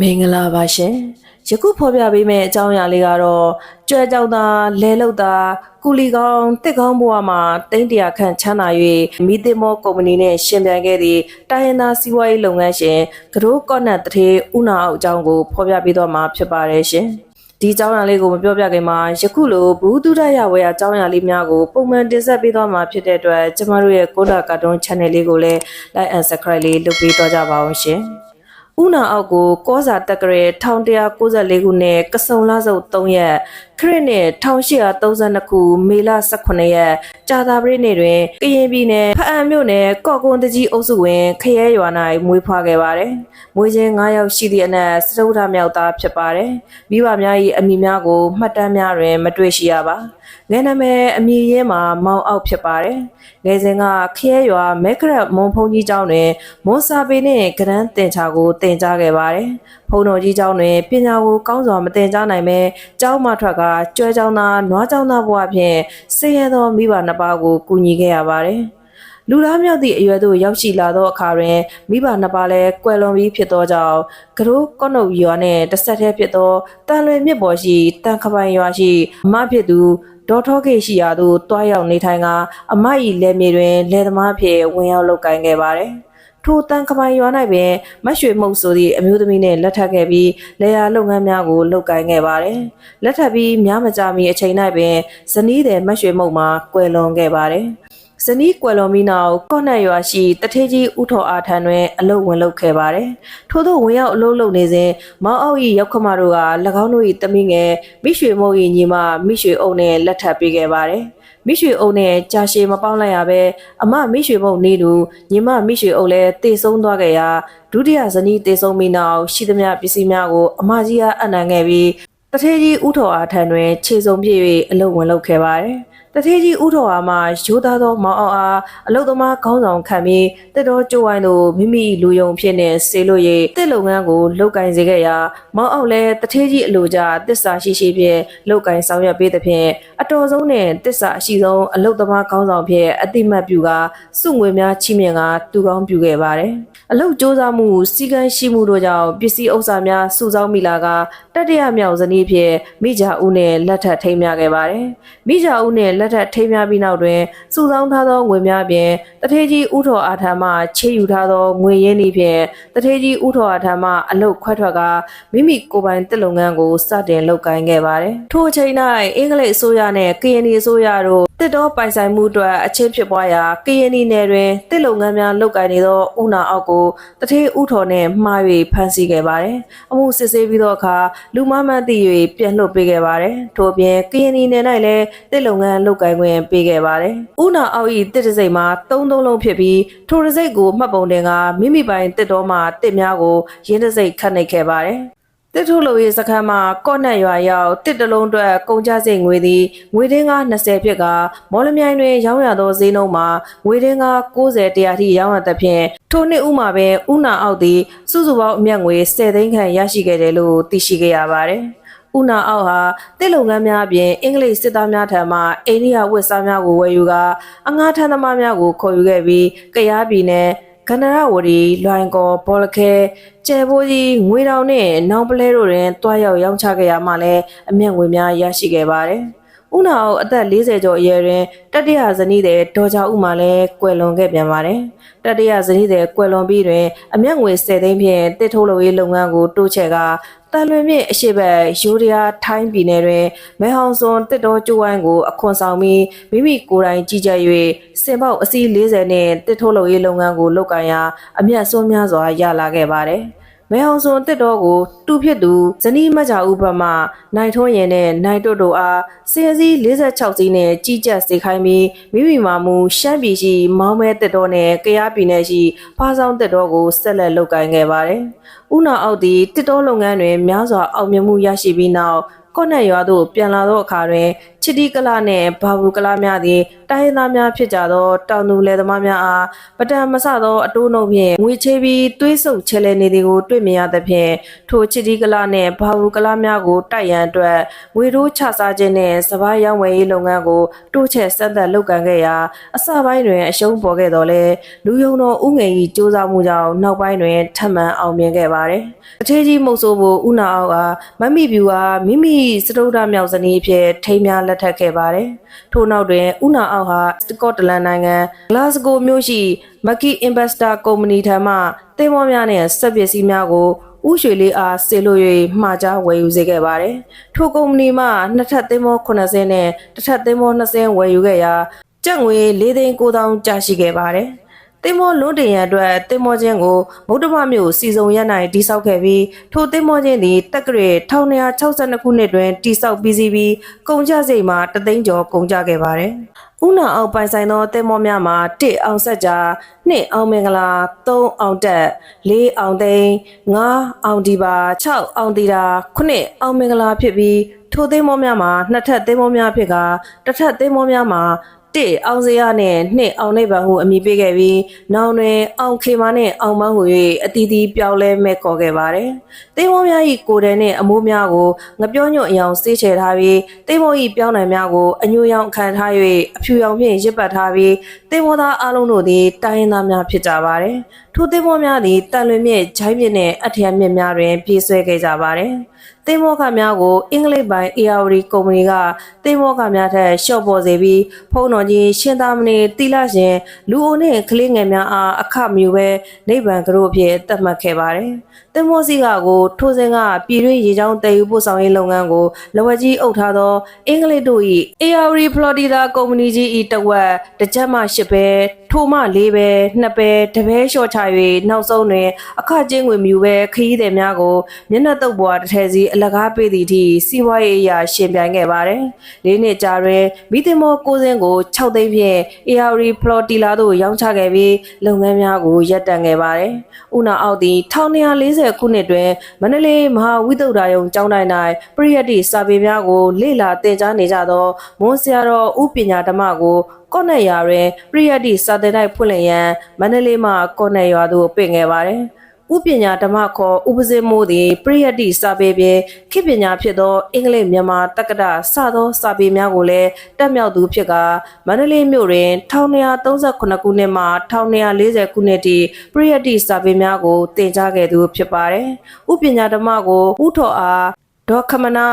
မင်္ဂလာပါရှင်ယခုဖော်ပြပေးမယ့်အကြောင်းအရာလေးကတော့ကြွယ်ကြောင်သာလဲလောက်သာကုလီကောင်းတစ်ကောင်းဘဝမှာတိမ့်တရာခန့်ချမ်းသာ၍မိသမောကုမ္ပဏီနဲ့ရှင်ပြိုင်ခဲ့သည့်တိုင်းရင်းသားစီးပွားရေးလုပ်ငန်းရှင်ကရိုးကော့နတ်တထေးဦးနာအောင်အကြောင်းကိုဖော်ပြပေးတော့မှာဖြစ်ပါတယ်ရှင်ဒီအကြောင်းအရာလေးကိုမပြောပြခင်မှာယခုလိုဘူးတုဒရဝေယအကြောင်းအရာလေးများကိုပုံမှန်တင်ဆက်ပေးသွားမှာဖြစ်တဲ့အတွက်ကျမတို့ရဲ့ကိုဒါကာတွန်း channel လေးကိုလည်း like and subscribe လေးလုပ်ပေးတော့ကြပါအောင်ရှင်။ ဥနာအောက်ကိုကောစာတက်ကရဲ1194ခုနှစ်ကစုံလစုပ်3ရက်ခရစ်နှစ်1832ခုမေလ18ရက်ကြာသပတေးနေ့တွင်ကရင်ပြည်နယ်ဖအံမြို့နယ်ကော့ကွန်တကြီးအုပ်စုဝင်ခရဲရွာ၌မွေးဖွားခဲ့ပါတယ်။မွေးချင်း9ယောက်ရှိသည့်အနက်စတုထမြောက်သားဖြစ်ပါတယ်။မိဘများ၏အမိများကိုမှတ်တမ်းများတွင် မတွေ့ရှိရပါ။ ငယ်နာမည်အမည်ရင်းမှာမောင်အောက်ဖြစ်ပါတယ်။ငယ်စဉ်ကခရဲရွာမဲခရက်မွန်ဖုန်ကြီးကျောင်းတွင်မွန်စာပေနှင့်ကရန်းတင်ချာကိုတင်ကြားခဲ့ပါတယ်။ဖုန်တော်ကြီးကျောင်းတွင်ပညာကိုကောင်းစွာမတင်ကြားနိုင်ပဲကျောင်းမထွက်ကကျွဲကျောင်းသားနွားကျောင်းသားဘဝဖြင့်ဆင်းရဲသောမိဘနှစ်ပါးကိုကူညီခဲ့ရပါတယ်။လူသားမြောက်သည့်အရွယ်သို့ရောက်ရှိလာသောအခါတွင်မိဘနှစ်ပါးလည်းကွယ်လွန်ပြီးဖြစ်သောကြောင့်ကရိုးကော့နုတ်ရွာနှင့်တစ်ဆက်တည်းဖြစ်သောတန်လွင်မြစ်ပေါ်ရှိတန်ခပိုင်ရွာရှိအမဖြစ်သူ ဒေါ်ထောကေရှိရာသို့တွားရောက်နေထိုင်ကအမ၏လက်မြေတွင်လယ်သမားဖြစ်ဝင်ရောက်လုပ်ကိုင်ခဲ့ပါတယ်။ထိုတန်ခပိုင်ရွာ၌ပင်မတ်ရွှေမုတ်ဆိုသည့်အမျိုးသမီးနှင့်လက်ထပ်ခဲ့ပြီးလေယာလုပ်ငန်းများကိုလုပ်ကိုင်ခဲ့ပါတယ်။လက်ထပ်ပြီးများမကြာမီအချိန်၌ပင်ဇနီးတဲ့မတ်ရွှေမုတ်မှာကွယ်လွန်ခဲ့ပါတယ်။ ဇနီးကွယ်လွန်ပြီးနောက်ကော့နက်ရွာရှိတထေးကြီးဥထော်အားထံတွင်အလုတ်ဝင်လုပ်ခဲ့ပါတယ်။ထို့သောဝင်ရောက်အလုပ်လုပ်နေစဉ်မောင်အောက်၏ရောက်ခမတို့က၎င်းတို့၏တမိငယ်မိရွှေမုတ်၏ညီမမိရွှေအုပ်နှင့်လက်ထပ်ပေးခဲ့ပါတယ်။မိရွှေအုပ်နဲ့ကြာရှည်မပေါင်းလိုက်ရပဲအမမိရွှေမုတ်နေသူညီမမိရွှေအုပ်လည်းတေဆုံးသွားခဲ့ရာဒုတိယဇနီးတေဆုံးပြီးနောက်ရှိသမျှပစ္စည်းများကိုအမကြီးကအနံခဲ့ပြီးတထေးကြီးဥထော်အားထံတွင်ခြေစုံပြည့်၍အလုတ်ဝင်လုပ်ခဲ့ပါတယ်။ တထေးကြီးဥထော်အားမှရိုးသားသောမောင်အောင်အားအလုတ်သမားခေါင်းဆောင်ခံပြီးတက်တော်ကျိုးဝိုင်းသို့မိမိလူယုံဖြစ်နေဆေလို့၍တစ်လုပ်ငန်းကိုလုတ်ကင်စေခဲ့ရာမောင်အောင်လည်းတထေးကြီးအလိုကြတစ္ဆာရှိရှိဖြင့်လုတ်ကင်ဆောင်ရွက်ပေးသဖြင့်အတော်ဆုံးနဲ့တစ္ဆာအရှိဆုံးအလုတ်သမားခေါင်းဆောင်ဖြင့်အတိမတ်ပြုကာစုငွေများချီးမြှင့်ကာတူကောင်းပြုခဲ့ပါတယ်။ အလုတ်စ조사မှုစီကံရှိမှုတို့ကြောင့်ပစ္စည်းဥစ္စာများစုဆောင်းမိလာကတတရမြောက်ဇနီးဖြင့်မိကြဦးနဲ့လက်ထပ်ထိမ်းမြခဲ့ပါတယ်။မိကြဦးနဲ့လက်ထပ်ထိမ်းမြပြီးနောက်တွင်စုဆောင်းထားသောငွေများဖြင့်တထေးကြီးဥထော်အာထံမှချေယူထားသောငွေရင်းနှီးဖြင့်တထေးကြီးဥထော်အာထံမှအလုတ်ခွဲထွက်ကမိမိကိုယ်ပိုင်တစ်လုပ်ငန်းကိုစတင်လုပ်ကိုင်ခဲ့ပါတယ်။ထိုအချိန်၌အင်္ဂလိပ်အစိုးရနှင့်ကရင်ပြည်အစိုးရတို့တစ်တော်ပိုင်ဆိုင်မှုအတွက်အချင်းဖြစ်ပွားရာကရင်ပြည်နယ်တွင်တစ်လုပ်ငန်းများလုပ်ကိုင်နေသောဦးနာအောက်ကိုတထေးဥထော်နှင့်မှား၍ဖမ်းဆီးခဲ့ပါတယ်။အမှုစစ်ဆေးပြီးသောအခါလူမမှန်သိ၍ပြန်လွှတ်ပေးခဲ့ပါတယ်။ထို့အပြင်ကရင်ပြည်နယ်၌လည်းတစ်လုပ်ငန်းလုပ်ကိုင်ခွင့်ပေးခဲ့ပါတယ်။ဦးနာအောက်၏တစ်တစိမ့်မှာသုံးသုံးလုံးဖြစ်ပြီးထိုတစိမ့်ကိုမှတ်ပုံတင်ကမိမိပိုင်တစ်တော်မှတစ်များကိုရင်းတစိမ့်ခတ်နှိပ်ခဲ့ပါတယ်။ တစ်ထုလိုရေးစခန်းမှာကော့နက်ရွာရောက်တစ်တလုံးအတွက်ကုန်ကြစိတ်ငွေသည်ငွေတင်းကား20ဖြစ်ကမော်လမြိုင်တွင်ရောင်းရသောဈေးနှုန်းမှာငွေတင်းကား90တရားထိရောင်းရသဖြင့်ထိုနှစ်ဥမှာပင်ဥနာအောက်သည်စုစုပေါင်းအမြတ်ငွေ10သိန်းခန့်ရရှိခဲ့တယ်လို့သိရှိခဲ့ရပါတယ်။ဥနာအောက်ဟာတစ်လုပ်ငန်းများအပြင်အင်္ဂလိပ်စစ်သားများထံမှအိန္ဒိယဝတ်စားများကိုဝယ်ယူကာအငှားထမ်းသမားများကိုခေါ်ယူခဲ့ပြီးကရားပြည်နယ် ကန္နရဝတီလွိုင်ကော်ဘောလခဲကျဲဘိုးကြီးငွေတောင်နဲ့နောင်ပလဲတို့တွင်တွားရောက်ရောင်းချခဲ့ရမှလည်းအမျက်ငွေများရရှိခဲ့ပါတယ်။ ဥနာအောင်အသက်40ကျော်အရွယ်တွင်တတိယဇနီးတဲ့ဒေါ်ချာဦးမှလည်းကွယ်လွန်ခဲ့ပြန်ပါတယ်။တတိယဇနီးတဲ့ကွယ်လွန်ပြီးတွင်အမျက်ငွေ10သိန်းဖြင့်တစ်ထုတ်လုပ်ရေးလုပ်ငန်းကိုတိုးချဲ့ကတန်လွင်မြင့်အရှိဘက်ရိုးဒရာထိုင်းပြည်နယ်တွင်မဲဟောင်စွန်တစ်တော်ကျိုးဝိုင်းကိုအခွန်ဆောင်ပြီးမိမိကိုယ်တိုင်ကြီးကြပ်၍စင်ပေါက်အစီး40နဲ့တစ်ထုတ်လုပ်ရေးလုပ်ငန်းကိုလုပ်ကိုင်ရာအမျက်စွန်းများစွာရလာခဲ့ပါတယ်။ မဲအောင်စွန်တစ်တော်ကိုတူဖြစ်သူဇနီးမကြဦးဘက်မှနိုင်ထွန်းရင်နဲ့နိုင်တွတ်တို့အားစင်စည်း46စီးနဲ့ကြီးကြပ်စေခိုင်းပြီးမိမိမာမူရှမ်းပြည်ရှိမောင်းမဲတစ်တော်နဲ့ကရားပြည်နယ်ရှိဖားဆောင်တစ်တော်ကိုဆက်လက်လုပ်ကိုင်ခဲ့ပါတယ်။ဥနာအောက်သည်တစ်တော်လုပ်ငန်းတွင်များစွာအောင်မြင်မှုရရှိပြီးနောက်ကော့နက်ရွာသို့ပြန်လာသောအခါတွင် ချစ်တီကလာနှင့်ဘာဘူးကလာများသည်တိုင်းရင်းသားများဖြစ်ကြသောတောင်သူလယ်သမားများအားပတံမဆသောအတိုးနှုတ်ဖြင့်ငွေချေးပြီးသွေးဆုပ်ချဲလဲနေသည်ကိုတွေ့မြင်ရသဖြင့်ထိုချစ်တီကလာနှင့်ဘာဘူးကလာများကိုတိုက်ရန်အတွက်ငွေတိုးချစားခြင်းနှင့်စပားရောင်းဝယ်ရေးလုပ်ငန်းကိုတိုးချဲ့ဆက်သက်လုပ်ကိုင်ခဲ့ရာအစပိုင်းတွင်အရှုံးပေါ်ခဲ့တော်လဲလူယုံတော်ဥငယ်၏စ조사မှုကြောင့်နောက်ပိုင်းတွင်ထပ်မံအောင်မြင်ခဲ့ပါတယ်။အထေးကြီးမုတ်ဆိုးဖို့ဥနာအောက်ကမမ္မိပြူအားမိမိစတုဒ္ဓမြောက်ဇနီးအဖြစ်ထိမ်းများလက်ထပ်ခဲ့ပါတယ်။ထို့နောက်တွင်ဥနာအောက်ဟာစကော့တလန်နိုင်ငံဂလာစဂိုမြို့ရှိမက်ကီအင်ဗက်စတာကုမ္ပဏီထံမှသင်္ဘောများနှင့်စက်ပစ္စည်းများကိုဥရွှေလေးအားဆေလို့၍မှာကြားဝယ်ယူစေခဲ့ပါတယ်။ထိုကုမ္ပဏီမှနှစ်ထပ်သင်္ဘော80နဲ့တစ်ထပ်သင်္ဘော20ဝယ်ယူခဲ့ရာကျပ်ငွေ၄သိန်း9000ကျရှိခဲ့ပါတယ်။ တင်မောလွန်းတင်ရန်အတွက်တင်မောချင်းကိုဗုဒ္ဓမမြို့စီစုံရနိုင်တိစောက်ခဲ့ပြီးထိုတင်မောချင်းသည်တက္ကရာ1262ခုနှစ်တွင်တိစောက်ပြီးစီးပြီးကုန်ကြစိတ်မှာတသိန်းကျော်ကုန်ကြခဲ့ပါတယ်။ဥနာအောင်ပိုင်ဆိုင်သောတင်မောများမှာ1အောင်ဆက်ကြာ2အောင်မင်္ဂလာ3အောင်တက်4အောင်သိန်း5အောင်ဒီပါ6အောင်တီတာ9အောင်မင်္ဂလာဖြစ်ပြီးထိုသိန်းမောများမှာနှစ်ထပ်သိန်းမောများဖြစ်ကတစ်ထပ်သိန်းမောများမှာ တစ်အောင်စရနဲ့နှစ်အောင်နိဗ္ဗာန်ဟုအမည်ပေးခဲ့ပြီးနောင်တွင်အောင်ခေမာနဲ့အောင်မန်းကို၍အတီးတီးပြောင်းလဲမဲ့ခေါ်ခဲ့ပါတယ်။သေမောများ၏ကိုယ်တည်းနှင့်အမိုးများကိုငပြောညွန့်အယောင်စေးချယ်ထားပြီးသေမော၏ပြောင်းနိုင်များကိုအညိုရောင်ခံထား၍အဖြူရောင်ဖြင့်ရစ်ပတ်ထားပြီးသေမောသားအလုံးတို့သည်တိုင်းရင်းသားများဖြစ်ကြပါတယ်။ထိုသေမောများသည်တန်လွင်မြင့်ဂျိုင်းမြင့်နှင့်အထျံမြင့်များတွင်ပြေးဆွဲခဲ့ကြပါတယ်။ သင်္ဘောကများကိုအင်္ဂလိပ်ပိုင်း ARD ကုမ္ပဏီကသင်္ဘောကများထက်ရှော့ပေါ်စေပြီးဖုံတော်ကြီးရှင်သာမဏေတိလရှင်လူအိုနှင့်ကလေးငယ်များအားအခမြူပဲနိဗ္ဗာန်ကရိုးအဖြစ်သတ်မှတ်ခဲ့ပါတယ်။သင်္ဘောစီကကိုထိုးစင်ကပြည်တွင်းရေကြောင်းတည်ယူပို့ဆောင်ရေးလုပ်ငန်းကိုလဝကြီးအုပ်ထားသောအင်္ဂလိပ်တို့၏ ARD Florida ကုမ္ပဏီကြီး၏တဝက်တစ်ချက်မှရှစ်ပဲ ထိုမှလေးပဲနှစ်ပဲတပဲလျှော့ချ၍နောက်ဆုံးတွင်အခကျင်းငွေမြူပဲခရီးသည်များကိုမျက်နှာတုပ်ပွားတစ်ထည်စီအလကားပေးသည့်အထိစီးပွားရေးအရာရှင်ပြိုင်ခဲ့ပါတယ်။လေးနှစ်ကြာတွင်မိသင်မောကိုစင်းကို6သိန်းဖြင့် ARD Flotilla သို့ရောင်းချခဲ့ပြီးလုပ်ငန်းများကိုရပ်တန့်ခဲ့ပါတယ်။ဥနာအောက်သည်1940ခုနှစ်တွင်မန္တလေးမဟာဝိသုဒ္ဓယုံကျောင်းတိုင်း၌ပရိယတ်တိစာပေများကိုလေ့လာသင်ကြားနေကြသောမွန်ဆရာတော်ဥပညာဓမ္မကို ကော့နယ်ရွာတွင်ပရိယတ်တိစာသင်တိုက်ဖွင့်လှစ်ရန်မန္တလေးမှကော့နယ်ရွာသို့ပင့်ခဲ့ပါတယ်။ဥပညာဓမ္မခေါ်ဥပဇင်းမိုးသည်ပရိယတ်တိစာပေပြင်ခေပညာဖြစ်သောအင်္ဂလိပ်မြန်မာတက္ကသစသောစာပေများကိုလည်းတက်မြောက်သူဖြစ်ကမန္တလေးမြို့တွင်1238ခုနှစ်မှ1240ခုနှစ်ထိပရိယတ်တိစာပေများကိုသင်ကြားခဲ့သူဖြစ်ပါတယ်။ဥပညာဓမ္မကိုဥထော်အားဒေါ်ခမနာ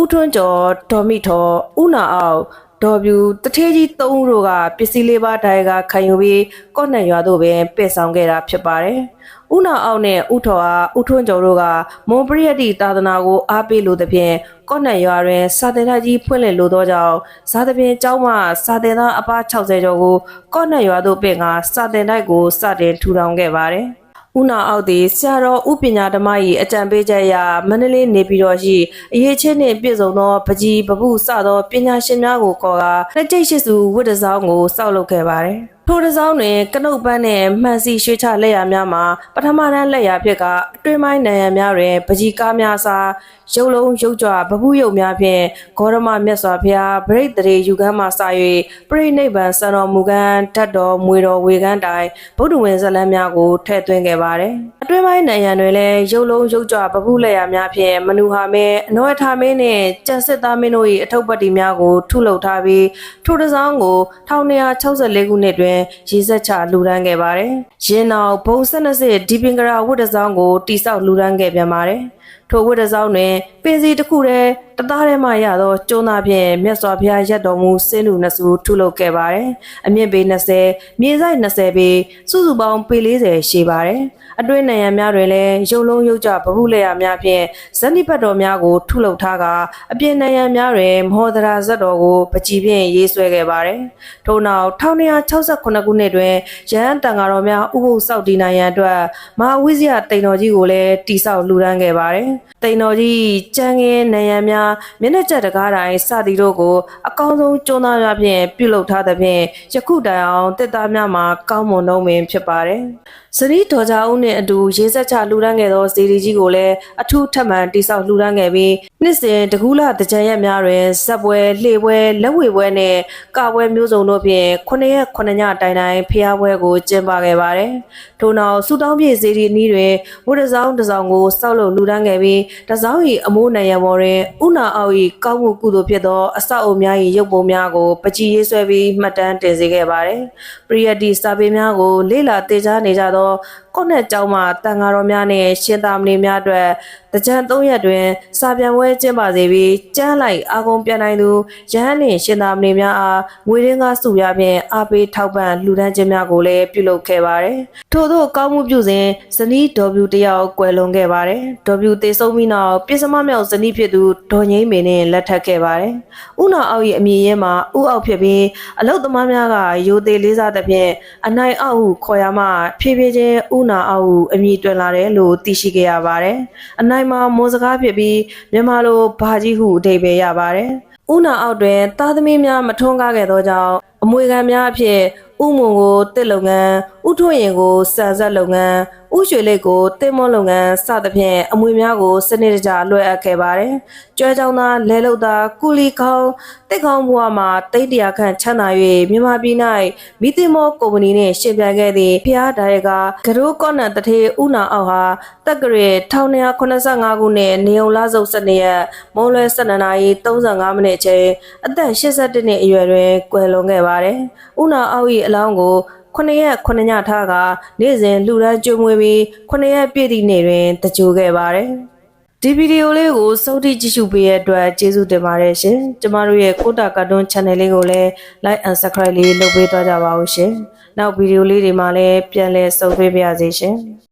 ဥထွန်းကျော်ဒေါ်မိထော်ဥနာအောင် ဒေါ်ပြူတထေးကြီး၃ဦးတို့ကပစ္စည်းလေးပါးတိုင်ကခံယူပြီးကော့နံရွာသို့ပင်ပဲ့ဆောင်ခဲ့တာဖြစ်ပါတယ်။ဥနာအောင်နဲ့ဥထော်အားဥထွန်းကျော်တို့ကမွန်ပရိယတ်တိသာသနာကိုအားပေးလိုသဖြင့်ကော့နံရွာတွင်စာတင်သားကြီးဖွင့်လှစ်လိုသောကြောင့်ဇာသပင်ကျောင်းမှစာတင်သားအပါ60ကျော်ကိုကော့နံရွာသို့ပင့်ကစာတင်တိုက်ကိုစတင်ထူထောင်ခဲ့ပါတယ်။ ဦးနာအောက်သည်ဆရာတော်ဥပညာဓမ္မ၏အကြံပေးချက်အရမန္တလေးနေပြည်တော်ရှိအရေးချင်းနှင့်ပြည့်စုံသောပကြီးပပုစသောပညာရှင်များကိုခေါ်ကာလက်ကျိတ်ရှိစုဝတ်တစောင်းကိုစောက်လုပ်ခဲ့ပါတယ်။ထိုတစ်စောင်းတွင်ကနုတ်ပန်းနှင့်မှန်စီရွှေချလက်ရများမှာပထမတန်းလက်ရဖြစ်ကအတွင်းပိုင်းနံရံများတွင်ပကြီးကားများစားရုပ်လုံးရုပ်ကြွဗပုရုပ်များဖြင့်ဂေါရမမြတ်စွာဘုရားဗရိတ်တရေယူကမ်းမှစ၍ပြိဋိဘံစံတော်မူကံဓာတ်တော်မွေတော်ဝေကန်းတိုင်ဗုဒ္ဓဝင်ဇလန်းများကိုထည့်သွင်းခဲ့ပါတယ်။အတွင်းပိုင်းနံရံတွင်လည်းရုပ်လုံးရုပ်ကြွဗပုလက်ရများဖြင့်မနူဟာမဲအနောထာမင်းနှင့်ကျန်စစ်သားမင်းတို့၏အထုပ်ပတ်တီများကိုထုလုပ်ထားပြီးထိုတစ်စောင်းကို1264ခုနှစ်တွင်ရေစက်ချလူရန်ခဲ့ပါတယ်။ရင်းနောက်ဘုံဆက်နှစ်စစ်ဒီပင်ကရာဝတ်တစောင်းကိုတိဆောက်လူရန်ခဲ့ပြန်ပါတယ်။ထိုဝတ်တစောင်းတွင်ပင်စီတစ်ခုတည်းတသားထဲမှရသောကျုံးသားဖြင့်မြတ်စွာဘုရားရက်တော်မူစင်းလူနှစုထုလုပ်ခဲ့ပါတယ်။အမြင့်ပေ20မြေဆိုင်20ပေစုစုပေါင်းပေ40ရှိပါတယ်။ အတွင်းနံရံများတွင်လည်းရုပ်လုံးရုပ်ကြဗဟုလက်ရများဖြင့်ဇန်နိပတ်တော်များကိုထုလုပ်ထားကအပြင်နံရံများတွင်မောဒရာဇတ်တော်ကိုပကြည်ဖြင့်ရေးဆွဲခဲ့ပါတယ်။ထို့နောက်1968ခုနှစ်တွင်ရဟန်းတန်ဃာတော်များဥပုသ်ဆောက်တည်နိုင်ရန်အတွက်မဟာဝိဇ္ဇာတိန်တော်ကြီးကိုလည်းတိဆောက်လှူဒန်းခဲ့ပါတယ်။တိန်တော်ကြီးကျန်းငယ်နံရံများမျက်နှာကျက်တကားတိုင်းစသည်တို့ကိုအကောင်းဆုံးကျုံးသားများဖြင့်ပြုလုပ်ထားသဖြင့်ယခုတိုင်အောင်တစ်သားများမှာကောင်းမွန်လုံးပင်ဖြစ်ပါတယ်။စရီတော်ကြဦးနှင့်အတူရေးဆက်ချလှူဒန်းခဲ့သောဇေဒီကြီးကိုလည်းအထူးထပ်မံတိဆောက်လှူဒန်းခဲ့ပြီး နှစ်စဉ်တကူးလာတကြံရက်များတွင်ဇက်ပွဲလှေပွဲလက်ဝေပွဲနှင့်ကပွဲမျိုးစုံတို့ဖြင့်9ရက်9ညတိုင်တိုင်ဖျားပွဲကိုကျင်းပခဲ့ပါတယ်။ထို့နောက်စူတောင်းပြည့်စီဒီနီးတွင်ဝတ်တစောင်းတစ်စောင်းကိုစောက်လုပ်လူဒန်းခဲ့ပြီးတစောင်း၏အမိုးနံရံပေါ်တွင်ဥနာအောက်၏ကောင်းမှုကုသိုလ်ဖြစ်သောအဆောက်အုံများ၏ရုပ်ပုံများကိုပကြည်ရေးဆွဲပြီးမှတ်တမ်းတင်စေခဲ့ပါတယ်။ပရိယတ်တီစာပေများကိုလေ့လာသင်ကြားနေကြသောကော့နက်ကျောင်းမှတန်ဃာတော်များနှင့်ရှင်သာမဏေများအတွက်တကြံ3ရက်တွင်စာပြန်ပွဲကျင်းပစေပြီးကျမ်းလိုက်အာကုံပြန်နိုင်သူရဟန်းနှင့်ရှင်သာမဏေများအားငွေရင်းကားစုရဖြင့်အားပေးထောက်ပံ့လှူဒန်းခြင်းများကိုလည်းပြုလုပ်ခဲ့ပါတယ်။ထို့သောကောင်းမှုပြုစဉ်ဇနီးဒေါ်ဗျူတယောက်ကွယ်လွန်ခဲ့ပါတယ်။ဒေါ်ဗျူသေဆုံးပြီးနောက်ပြစ်စမမြောက်ဇနီးဖြစ်သူဒေါ်ငိမ့်မေနဲ့လက်ထပ်ခဲ့ပါတယ်။ဥနာအောက်၏အမည်ရင်းမှာဥအောက်ဖြစ်ပြီးအလုတ်သမားများကရိုသေလေးစားသဖြင့်အနိုင်အောက်ဟုခေါ်ရမှဖြည်းဖြည်းချင်းဥနာအောက်ဟုအမည်တွင်လာတယ်လို့သိရှိခဲ့ရပါတယ်။အနိုင်မှာမွန်စကားဖြစ်ပြီးမြန်မာလိုဘာကြီးဟုအဓိပ္ပာယ်ရပါတယ်။ဥနာအောက်တွင်သားသမီးများမထွန်းကားခဲ့သောကြောင့်အမွေခံများအဖြစ်ဥမုံကိုတစ်လုပ်ငန်းဥထွင်ရင်ကိုစံဆက်လုပ်ငန်း ဥရွှေလိတ်ကိုတင်မွန်လုပ်ငန်းစသဖြင့်အမွေများကိုစနစ်တကျလွှဲအပ်ခဲ့ပါတယ်။ကျွဲချောင်းသားလဲလုတ်သားကူလီခေါင်းတစ်ခေါင်းဘွားမှာတိတ်တရာခန့်ချမ်းသာ၍မြန်မာပြည်၌မီတိမောကုမ္ပဏီနှင့်ရှင်ပြန်ခဲ့သည့်ဖျားဒါရကဂရိုးကော့နန်တထေးဥနာအောက်ဟာတက်ကရေ1985ခုနှစ်နေုံလစုပ်12ရက်မုံလွဲ12နာရီ35မိနစ်အချိန်အသက်82နှစ်အရွယ်တွင်ကွယ်လွန်ခဲ့ပါတယ်။ဥနာအောက်၏အလောင်းကို 9ရက်9ညထားကနေ့စဉ်လူရန်ကျွေးမွေးပြီး9ရက်ပြည့်သည့်နေ့တွင်တကြိုခဲ့ပါတယ်။ဒီဗီဒီယိုလေးကိုစုံတိကြည့်ရှုပေးရတဲ့အတွက်ကျေးဇူးတင်ပါတယ်ရှင်။ကျမတို့ရဲ့ကိုတာကာတွန်း channel လေးကိုလည်း like and subscribe လေးလုပ်ပေးသွားကြပါဦးရှင်။နောက်ဗီဒီယိုလေးတွေမှာလည်းပြန်လည်ဆုံတွေ့ပါရစေရှင်။